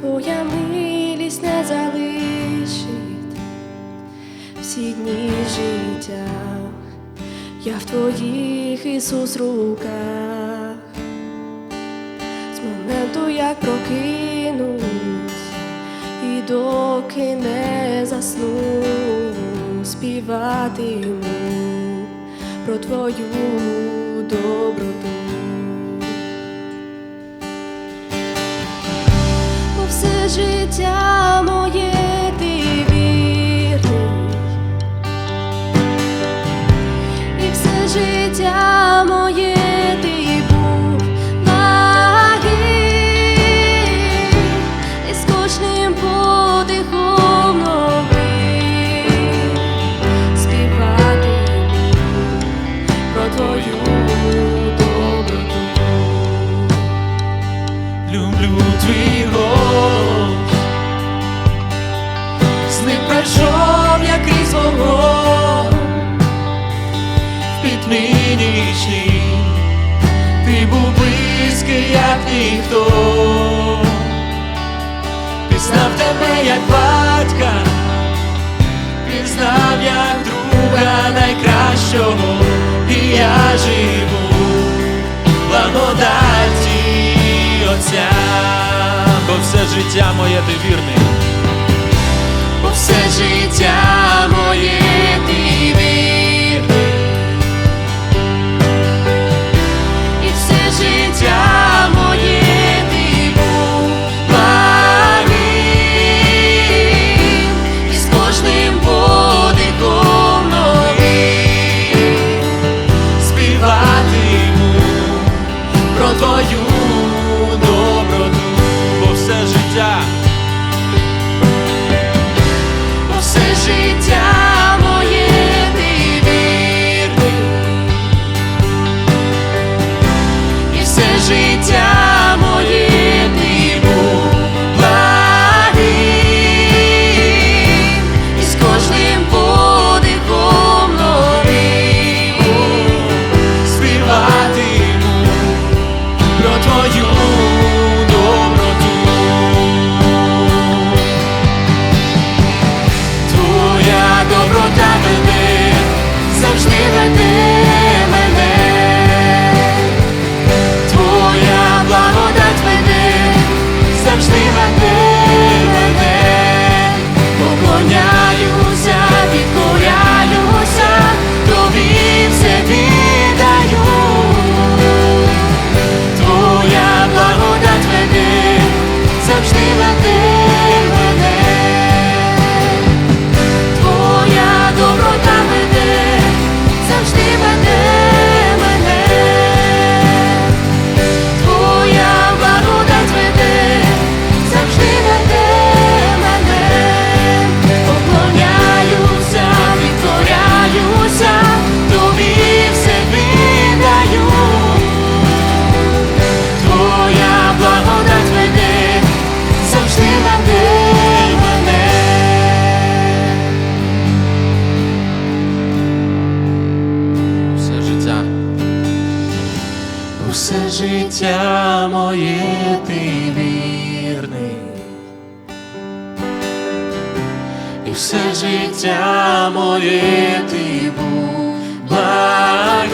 твоя милість не залишить всі дні життя, я в твоїх Ісус руках, з моменту, як прокинусь, і доки не засну, співатиму про твою доброту. Життя моє ти вірний, і все життя моє ти був благий, і з кожним подихом новим співати про твою доброту. люблю твій голос, з ним пройшов я крізь вогонь, в пітьмі ти був близький, як ніхто, пізнав тебе як батька, пізнав як друга найкращого, і я живу благодаті Отця, бо все життя моє ти вірний, бо все життя wiecznej wody. Усе життя моє ти вірний. І все життя моє ти був благий.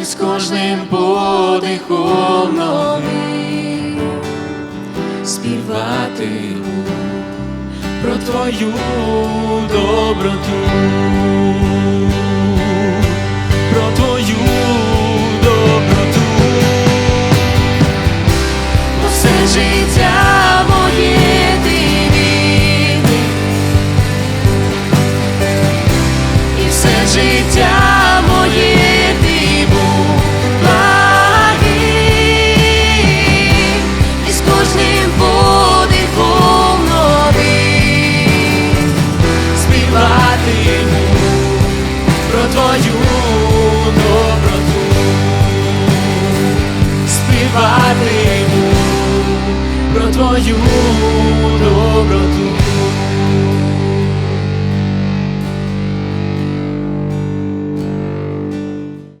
І з кожним подихом новим співатиму про твою доброту, співатиму про твою доброту, співатиму про твою доброту.